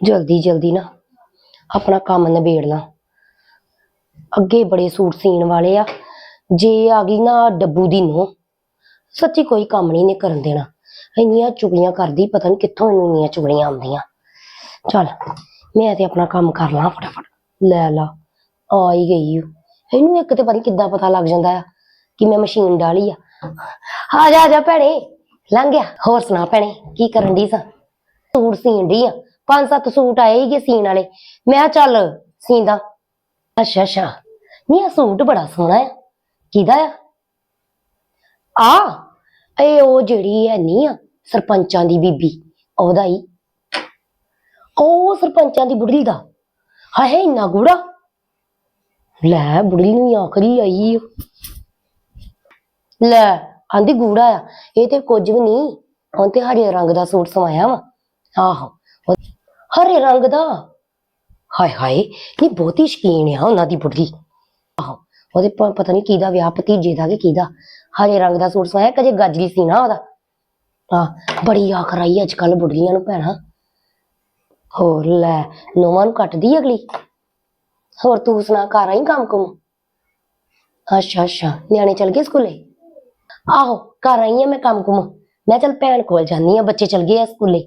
ਜਲਦੀ ਜਲਦੀ ਨਾ ਆਪਣਾ ਕੰਮ ਨਿਬੇੜ ਲਾਂ। ਅੱਗੇ ਬੜੇ ਸੂਟ ਸੀਣ ਵਾਲੇ ਆ। ਜੇ ਆ ਗਈ ਨਾ ਡੱਬੂ ਦੀ ਨੂੰ ਸੱਚੀ ਕੋਈ ਕੰਮ ਨਹੀਂ ਨੇ ਕਰਨ ਦੇਣਾ। ਇੰਨੀਆਂ ਚੁਗਲੀਆਂ ਕਰਦੀ, ਪਤਾ ਨਹੀਂ ਕਿੱਥੋਂ ਇੰਨੀਆਂ ਚੁਗਲੀਆਂ ਆਉਂਦੀਆਂ। ਚੱਲ, ਮੈਂ ਤੇ ਆਪਣਾ ਕੰਮ ਕਰ ਲਾਂ ਫਟਾਫਟ। ਲੈ ਲਾ, ਆ ਹੀ ਗਈ ਓ। ਇਹਨੂੰ ਇੱਕ ਤੇ ਪਤਾ ਨੀ ਕਿੱਦਾਂ ਪਤਾ ਲੱਗ ਜਾਂਦਾ ਆ ਕਿ ਮੈਂ ਮਸ਼ੀਨ ਡਾਲੀ ਆ। ਆ ਜਾ ਆ ਜਾ ਭੈਣੇ, ਲੰਘ ਗਿਆ। ਹੋਰ ਸੁਣਾ ਭੈਣੇ, ਕੀ ਕਰਨ ਦੀ ਸਾਂ? ਸੂਟ ਸੀਣ ਡਈ ਆ। ਪੰਜ ਸੱਤ ਸੂਟ ਆਏ ਹੀਗੇ ਸੀਣ ਵਾਲੇ। ਮੈਂ ਕਿਹਾ, ਚੱਲ ਸੀਂਦਾ। ਅੱਛਾ ਅੱਛਾ। ਨਹੀਂ ਆ ਸੂਟ ਬੜਾ ਸੋਹਣਾ ਆ। ਕਿਹਦਾ ਆ? ਆ, ਇਹ ਉਹ ਜਿਹੜੀ ਹੈ ਨਹੀਂ ਆ, ਸਰਪੰਚਾਂ ਦੀ ਬੀਬੀ, ਉਹਦਾ ਹੀ। ਉਹ ਸਰਪੰਚਾਂ ਦੀ ਬੁੜਲੀ ਦਾ। ਹਾਏ, ਇੰਨਾ ਗੂੜਾ। ਲੈ, ਬੁੜਲੀ ਨੂੰ ਹੀ ਆਖਰੀ ਆਈ ਲੈ, ਆਂਦੀ ਗੂੜਾ ਆ। ਇਹ ਤੇ ਕੁਝ ਵੀ ਨਹੀਂ ਹੁਣ ਤੇ ਹਰੇ ਰੰਗ ਦਾ ਸੂਟ ਸਵਾਇਆ ਵਾ। ਆਹੋ। ਹਰੇ ਰੰਗ ਦਾ ਹਾਏ ਹਾਏ ਨਹੀਂ ਬਹੁਤੀ ਸ਼ਕੀਨ ਆ ਉਹਨਾਂ ਦੀ ਬੁੜਲੀ ਆਹੋ ਉਹਦੇ ਪ- ਪਤਾ ਨਹੀਂ ਕਿਹਦਾ ਵਿਆਹ ਭਤੀਜੇ ਦਾ ਕਿ ਕਿਹਦਾ ਹਰੇ ਰੰਗ ਦਾ ਸੂਟ ਸਵਾਇਆ ਕਜੇ ਗਾਜਰੀ ਸੀ ਨਾ ਉਹਦਾ ਆ ਬੜੀ ਆਖ ਰਹੀ ਅੱਜ ਕੱਲ ਬੁੜਲੀਆਂ ਨੂੰ ਭੈਣਾ ਹੋਰ ਲੈ ਨੋਵਾਂ ਨੂੰ ਕੱਟਦੀ ਅਗਲੀ ਹੋਰ ਤੂੰ ਸੁਣਾ ਘਰ ਆਈ ਕੰਮ ਕੁਮ ਅੱਛਾ ਅੱਛਾ ਨਿਆਣੇ ਚਲ ਗਏ ਸਕੂਲੇ ਆਹੋ ਘਰ ਆਈ ਆ ਮੈਂ ਕੰਮ ਕੁਮ ਮੈਂ ਚਲ ਭੈਣ ਕੋਲ ਜਾਨੀ ਆ ਬੱਚੇ ਚਲ ਗਏ ਆ ਸਕੂਲੇ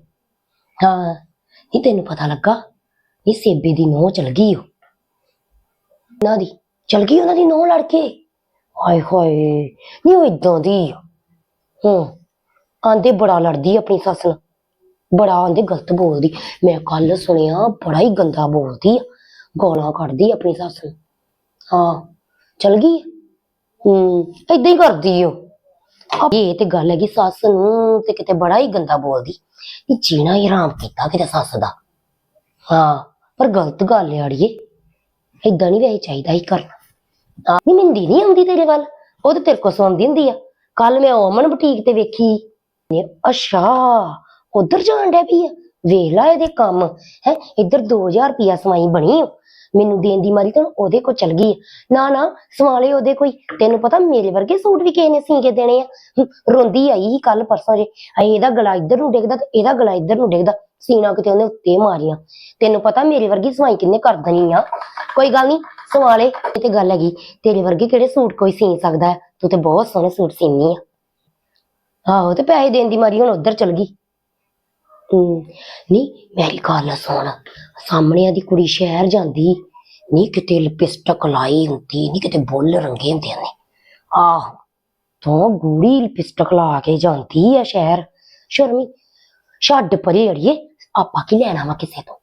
ਹਾਂ ਨਹੀਂ ਤੈਨੂੰ ਪਤਾ ਲੱਗਾ? ਇਹ ਸੇਬੇ ਦੀ ਨੋਹ ਚਲ ਗਈ ਓ ਨਾ ਦੀ, ਚਲ ਗਈ ਉਹਨਾਂ ਦੀ ਨੋਹ ਲੜ ਕੇ? ਹਾਏ ਹਾਏ ਨਹੀਂ ਉਹ ਇਦਾਂ ਦੀ ਆ। ਹੂੰ, ਆਂਦੇ ਬੜਾ ਲੜਦੀ ਆਪਣੀ ਸੱਸ ਨਾਲ। ਬੜਾ ਆਂਦੇ ਗਲਤ ਬੋਲਦੀ। ਮੈਂ ਕੱਲ ਸੁਣਿਆ ਬੜਾ ਹੀ ਗੰਦਾ ਬੋਲਦੀ ਆ। ਗਾਲਾਂ ਕੱਢਦੀ ਆਪਣੀ ਸੱਸ ਨੂੰ ਹਾਂ, ਚਲ ਗਈ ਹੂੰ, ਏਦਾਂ ਹੀ ਕਰਦੀ ਉਹ। ਇਹ ਤੇ ਗੱਲ ਹੈਗੀ ਸੱਸ ਨੂੰ ਤੇ ਕਿਤੇ ਬੜਾ ਹੀ ਗੰਦਾ ਬੋਲਦੀ। ਇਹ ਜੀਣਾ ਹੀ ਆਰਾਮ ਕੀਤਾ ਕਿਤੇ ਸੱਸ ਦਾ। ਹਾਂ, ਪਰ ਗਲਤ ਗੱਲ ਹੈ ਅੜੀਏ। ਏਦਾਂ ਨਹੀਂ ਵੈਸੇ ਚਾਹੀਦਾ ਹੀ ਕਰਨਾ। ਆ ਨਹੀਂ ਮਿੰਦੀ ਨਹੀਂ ਆਉਂਦੀ ਤੇਰੇ ਵੱਲ। ਉਹ ਤੇ ਤੇਰੇ ਕੋ ਸੌਂਦੀ ਹੁੰਦੀ ਆ। ਕੱਲ ਮੈਂ ਓਮਨ ਬੁਟੀਕ ਤੇ ਵੇਖੀ। ਨੇ, ਅੱਛਾ, ਉਧਰ ਜਾਣ ਡਿਆ ਪਈ ਆ। ਵੇਖ ਲਾ ਇਹਦੇ ਕੰਮ। ਹੈ, ਇੱਧਰ 2000 ਰੁਪਿਆ ਸਵਾਈ ਬਣੀ ਓ। ਮੈਨੂੰ ਦੇਣ ਦੀ ਮਾਰੀ ਤਾਂ ਉਹਦੇ ਕੋਲ ਚਲ ਗਈ ਆ। ਨਾ ਨਾ, ਸਵਾਲੇ ਉਹਦੇ ਕੋਈ। ਤੈਨੂੰ ਪਤਾ ਮੇਰੇ ਵਰਗੇ ਸੂਟ ਵੀ ਕਿਸੇ ਨੇ ਸੀ ਕੇ ਦੇਣੇ ਆ। ਰੋਂਦੀ ਆਈ ਸੀ ਕੱਲ ਪਰਸੋਂ ਜੇ। ਆਏ ਇਹਦਾ ਗਲਾ ਇੱਧਰ ਨੂੰ ਡਿੱਗਦਾ ਤੇ ਇਹਦਾ ਗਲਾ ਇੱਧਰ ਨੂੰ ਡਿੱਗਦਾ। ਸੀਨਾ ਕਿਤੇ ਉਹਨੇ ਉੱਤੇ ਮਾਰੀਆਂ। ਤੈਨੂੰ ਪਤਾ ਮੇਰੇ ਵਰਗੀ ਸਵਾਈ ਕਿੰਨੇ ਕਰ ਦੇਣੀ ਆ। ਕੋਈ ਗੱਲ ਨਹੀਂ ਸਵਾਲੇ, ਇਹ ਤੇ ਗੱਲ ਹੈਗੀ। ਤੇਰੇ ਵਰਗੇ ਕਿਹੜੇ ਸੂਟ ਕੋਈ ਸੀ ਸਕਦਾ? ਹੈ ਤੂੰ ਤੇ ਬਹੁਤ ਸੋਹਣੇ ਸੂਟ ਸੀਨੀ ਆ। ਆਹੋ, ਤੇ ਪੈਸੇ ਦੇਣ ਦੀ ਮਾਰੀ ਹੁਣ ਉੱਧਰ ਚਲ ਗਈ। ਹੂੰ। ਨਹੀਂ ਮੇਰੀ ਗੱਲ ਸੁਣ। ਸਾਹਮਣੇ ਦੀ ਕੁੜੀ ਸ਼ਹਿਰ ਜਾਂਦੀ। ਨਹੀਂ ਕਿਤੇ ਲਿਪਸਟਿਕ ਲਾਈ ਹੁੰਦੀ ਨਹੀਂ ਕਿਤੇ ਬੁੱਲ ਰੰਗੇ ਹੁੰਦੇ ਨੇ ਆਹ, ਤੋਂ ਗੂੜੀ ਲਿਪਸਟਿਕ ਲਾ ਕੇ ਜਾਂਦੀ ਆ ਸ਼ਹਿਰ। ਸ਼ਰਮੀ, ਛੱਡ ਪਰੇ ਅੜੀਏ, ਆਪਾਂ ਕੀ ਲੈਣਾ ਵਾ ਕਿਸੇ ਤੋਂ?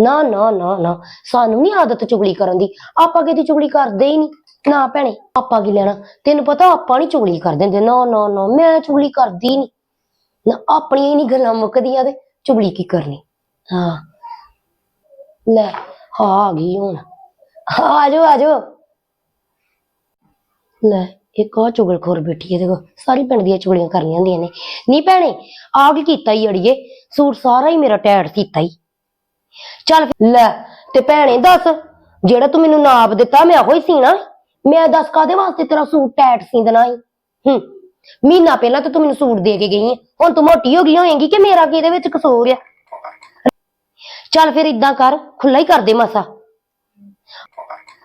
ਨਾ ਨਾ ਨਾ ਨਾ, ਸਾਨੂੰ ਨਹੀਂ ਆਦਤ ਚੁਗਲੀ ਕਰਨ ਦੀ। ਆਪਾਂ ਕਿਤੇ ਚੁਗਲੀ ਕਰਦੇ ਹੀ ਨਹੀਂ ਨਾ ਭੈਣੇ, ਆਪਾਂ ਕੀ ਲੈਣਾ? ਤੈਨੂੰ ਪਤਾ ਆਪਾਂ ਨਹੀਂ ਚੁਗਲੀ ਕਰਦੇ ਹੁੰਦੇ। ਨਾ ਨਾ ਨਾ, ਮੈਂ ਚੁਗਲੀ ਕਰਦੀ ਨਹੀਂ ਨਾ ਆਪਣੀਆਂ ਹੀ ਨਹੀਂ ਗੱਲਾਂ ਮੁੱਕਦੀਆਂ ਤੇ ਚੁਗਲੀ ਕੀ ਕਰਨੀ? ਹਾਂ। ਲੈ, ਹਾਂ ਆ ਗਈ ਹੁਣ। ਆ ਜਾਓ ਆ ਜਾਓ। ਲੈ, ਇੱਕ ਆ ਚੁਗਲਖੋਰ ਬੈਠੀ ਹੈ, ਦੇਖੋ, ਸਾਰੀ ਪਿੰਡ ਦੀਆਂ ਚੁਗਲੀਆਂ ਕਰਨੀਆਂ ਹੁੰਦੀਆਂ ਨੇ। ਨਹੀਂ ਭੈਣੇ ਆ ਕੀ ਕੀਤਾ ਈ ਅੜੀਏ? ਸੂਟ ਸਾਰਾ ਹੀ ਮੇਰਾ ਟੈਟ ਕੀਤਾ ਈ। ਚੱਲ ਫਿਰ- ਲੈ, ਤੇ ਭੈਣੇ ਦੱਸ, ਜਿਹੜਾ ਤੂੰ ਮੈਨੂੰ ਨਾਪ ਦਿੱਤਾ, ਮੈਂ ਉਹੀ ਸੀਣਾ ਮੈਂ ਦੱਸ ਕਾਦੇ ਵਾਸਤੇ ਤੇਰਾ ਸੂਟ ਟੈਟ ਸੀ ਦੇਣਾ ਈ? ਹੂੰ। ਮਹੀਨਾ ਪਹਿਲਾਂ ਤਾਂ ਤੂੰ ਮੈਨੂੰ ਸੂਟ ਦੇ ਕੇ ਗਈ ਹੈ ਹੁਣ ਤੂੰ ਮੋਟੀ ਹੋ ਗਈ ਹੋਏਗੀ ਕਿ ਮੇਰਾ ਕੀ ਇਹਦੇ ਵਿੱਚ ਕਸੂਰ ਆ? ਚੱਲ ਫਿਰ ਇਦਾਂ ਕਰ ਖੁੱਲਾ ਹੀ ਕਰ ਦੇ ਮਸਾ।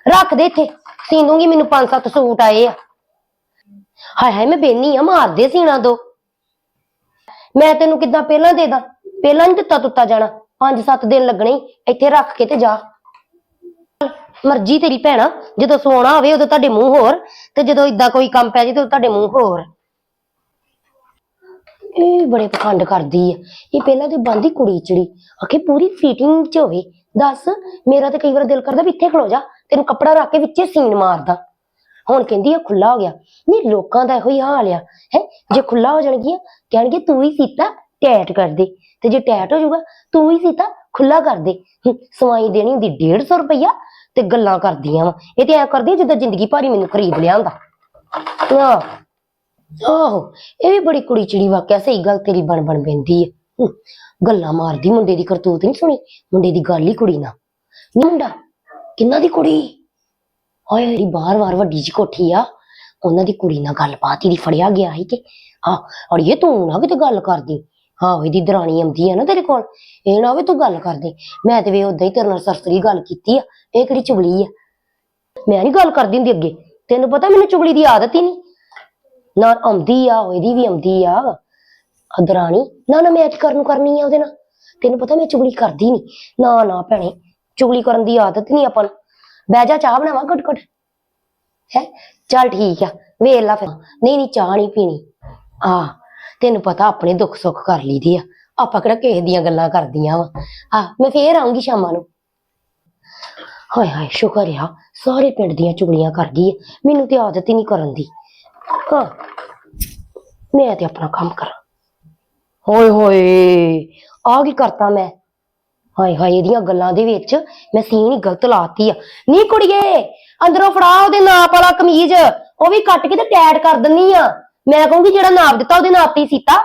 ਰੱਖ ਦੇ ਇੱਥੇ। ਸੀ ਦੂੰਗੀ ਮੈਨੂੰ ਪੰਜ ਸੱਤ ਸੂਟ ਆਏ ਆ। ਹਾਏ ਹਾਏ, ਮੈਂ ਬੇਨੀ ਆ ਮਾਰ ਸੀਣਾ ਦੋ। ਮੈਂ ਤੈਨੂੰ ਕਿੱਦਾਂ ਪਹਿਲਾਂ ਦੇ ਦਾਂ? ਪਹਿਲਾਂ ਨਹੀਂ ਦਿੱਤਾ ਤੁੱਤਾ ਜਾਣਾ। ਪੰਜ ਸੱਤ ਦਿਨ ਲੱਗਣੇ ਈ। ਇੱਥੇ ਰੱਖ ਕੇ ਤੇ ਜਾ। ਮਰਜ਼ੀ ਤੇਰੀ ਭੈਣਾ, ਜਦੋਂ ਸੋਣਾ ਹੋਵੇ ਉਦੋਂ ਤੁਹਾਡੇ ਮੂੰਹ ਹੋਰ, ਤੇ ਜਦੋਂ ਇਦਾਂ ਕੋਈ ਕੰਮ ਪੈ ਜੇ ਤੇ ਉਦੋਂ ਤੁਹਾਡੇ ਮੂੰਹ ਹੋਰ। ਇਹ ਬੜੇ ਪਖੰਡ ਕਰਦੀ ਆ। ਇਹ ਪਹਿਲਾਂ ਤੇ ਬੰਦੀ ਕੁੜੀ ਚੜੀ। ਆਖੇ ਪੂਰੀ ਫਿਟਿੰਗ ਚ ਹੋਵੇ। ਦੱਸ, ਮੇਰਾ ਤੇ ਕਈ ਵਾਰ ਦਿਲ ਕਰਦਾ ਵੀ ਇੱਥੇ ਖਲੋ ਜਾ, ਤੈਨੂੰ ਕੱਪੜਾ ਰੱਖ ਕੇ ਵਿੱਚੇ ਸੀਨ ਮਾਰਦਾ। ਹੁਣ ਕਹਿੰਦੀ ਆ ਖੁੱਲਾ ਹੋ ਗਿਆ। ਨਹੀਂ, ਲੋਕਾਂ ਦਾ ਇਹੋ ਹੀ ਹਾਲ ਆ। ਹੈ, ਜੇ ਖੁੱਲਾ ਹੋ ਜਾਣਗੀਆਂ, ਕਹਿਣਗੇ ਤੂੰ ਹੀ ਸੀਤਾ, ਟੈਟ ਕਰ ਦੇ। ਤੇ ਜੇ ਟੈਟ ਹੋ ਜਾਊਗਾ, ਤੂੰ ਹੀ ਸੀਤਾ ਖੁੱਲਾ ਕਰ ਦੇ। ਸਵਾਈ ਦੇਣੀ ਹੁੰਦੀ 150 ਰੁਪਈਆ ਤੇ ਗੱਲਾਂ ਕਰਦੀਆਂ ਵਾ। ਇਹ ਤੇ ਐ ਕਰਦੀ ਜਿੱਦਾਂ ਜ਼ਿੰਦਗੀ ਭਾਰੀ ਮੈਨੂੰ ਖਰੀਦ ਲਿਆ ਹੁੰਦਾ ਆਹੋ, ਇਹ ਵੀ ਬੜੀ ਕੁੜੀ ਚਿੜੀ ਵਾਕਿਆ ਸਹੀ ਗੱਲ ਤੇਰੀ ਬਣ ਬਣ ਪੈਂਦੀ ਹੈ, ਗੱਲਾਂ ਮਾਰਦੀ ਮੁੰਡੇ ਦੀ ਕਰਤੂਤ ਨਹੀਂ ਸੁਣੀ, ਮੁੰਡੇ ਦੀ ਗੱਲ ਹੀ ਕੁੜੀ ਨਾਲ। ਨੀ ਮੁੰਡਾ, ਕਿੰਨਾ ਦੀ ਕੁੜੀ? ਹਾਏ ਜਿਹੜੀ ਬਾਹਰ-ਬਾਹਰ ਵੱਡੀ ਜੀ ਕੋਠੀ ਆ। ਉਹਨਾਂ ਦੀ ਕੁੜੀ ਨਾਲ ਗੱਲਬਾਤ ਹੀ ਫੜਿਆ ਗਿਆ ਸੀ ਤੇ ਆ ਅੜੀਏ ਤੂੰ ਨਾ ਕਿਤੇ ਗੱਲ ਕਰਦੀ। ਹਾਂ ਇਹਦੀ ਦਰਾਣੀ ਆਉਂਦੀ ਆ ਨਾ ਤੇਰੇ ਕੋਲ। ਇਹ ਨਾ ਹੋਵੇ ਤੂੰ ਗੱਲ ਕਰਦੀ। ਮੈਂ ਤੇ ਵੇ ਉਦਾਂ ਹੀ ਤੇਰੇ ਨਾਲ ਸਰਸਰੀ ਗੱਲ ਕੀਤੀ ਆ। ਇਹ ਕਿਹੜੀ ਚੁਗਲੀ ਆ? ਮੈਂ ਨਹੀਂ ਗੱਲ ਕਰਦੀ ਹੁੰਦੀ ਅੱਗੇ। ਤੈਨੂੰ ਪਤਾ ਮੈਨੂੰ ਚੁਗਲੀ ਦੀ ਆਦਤ ਹੀ ਨਹੀਂ ਨਾ ਆਉਂਦੀ ਆ ਉਹ ਇਹਦੀ ਵੀ ਆਉਂਦੀ ਆ। ਆ ਦਰਾਣੀ ਨਾ ਨਾ ਅੱਜ ਕਰਨ ਨੂੰ ਕਰਨੀ ਆ ਉਹਦੇ ਨਾਲ। ਤੈਨੂੰ ਪਤਾ ਮੈਂ ਚੁਗਲੀ ਕਰਦੀ ਨਹੀਂ ਨਾ ਨਾ, ਭੈਣੇ, ਚੁਗਲੀ ਕਰਨ ਦੀ ਆਦਤ ਨਹੀਂ ਆਪਾਂ ਨੂੰ। ਬਹਿ ਜਾ, ਚਾਹ ਬਣਾਵਾਂ ਘਟ ਘਟ ਹੈ? ਚੱਲ ਠੀਕ ਆ, ਵੇਖ ਲਾ ਫਿਰ। ਨਹੀਂ ਨਹੀਂ, ਚਾਹ ਨਹੀਂ ਪੀਣੀ। ਆ, ਤੈਨੂੰ ਪਤਾ ਆਪਣੇ ਦੁੱਖ ਸੁੱਖ ਕਰ ਲਈਦੀ ਆ। ਆਪਾਂ ਕਿਹੜਾ ਕਿਸੇ ਦੀਆਂ ਗੱਲਾਂ ਕਰਦੀਆਂ ਵਾ। ਆ, ਮੈਂ ਫੇਰ ਆਉਂਗੀ ਸ਼ਾਮਾਂ ਨੂੰ। ਹਾਏ ਹਾਏ ਸ਼ੁਕਰ ਆ। ਸਾਰੇ ਪਿੰਡ ਦੀਆਂ ਚੁਗਲੀਆਂ ਕਰ ਗਈ ਆ। ਮੈਨੂੰ ਤੇ ਆਦਤ ਹੀ ਨਹੀਂ ਕਰਨ ਦੀ। ਹਾਂ। ਮੈਂ ਤੇ ਆਪਣਾ ਕੰਮ ਕਰਾਂ। ਹੋਏ ਹੋਏ। ਆ ਕੀ ਕਰਤਾ ਮੈਂ? ਹਾਏ ਹਾਏ ਇਹਦੀਆਂ ਗੱਲਾਂ ਦੇ ਵਿੱਚ ਮੈਂ ਸੀਨ ਹੀ ਗਲਤ ਲਾਤੀ ਆ। ਨੀ ਕੁੜੀਏ ਅੰਦਰੋਂ ਫੜਾ ਉਹਦੇ ਨਾਪ ਵਾਲਾ ਕਮੀਜ਼। ਉਹ ਵੀ ਕੱਟ ਕੇ ਤੇ ਟੈਡ ਕਰ ਦਿੰਨੀ ਆ। ਮੈਂ ਕਹੂੰਗੀ ਜਿਹੜਾ ਨਾਪ ਦਿੱਤਾ ਉਹਦੇ ਨਾਪ ਤੇ ਹੀ ਸੀਤਾ।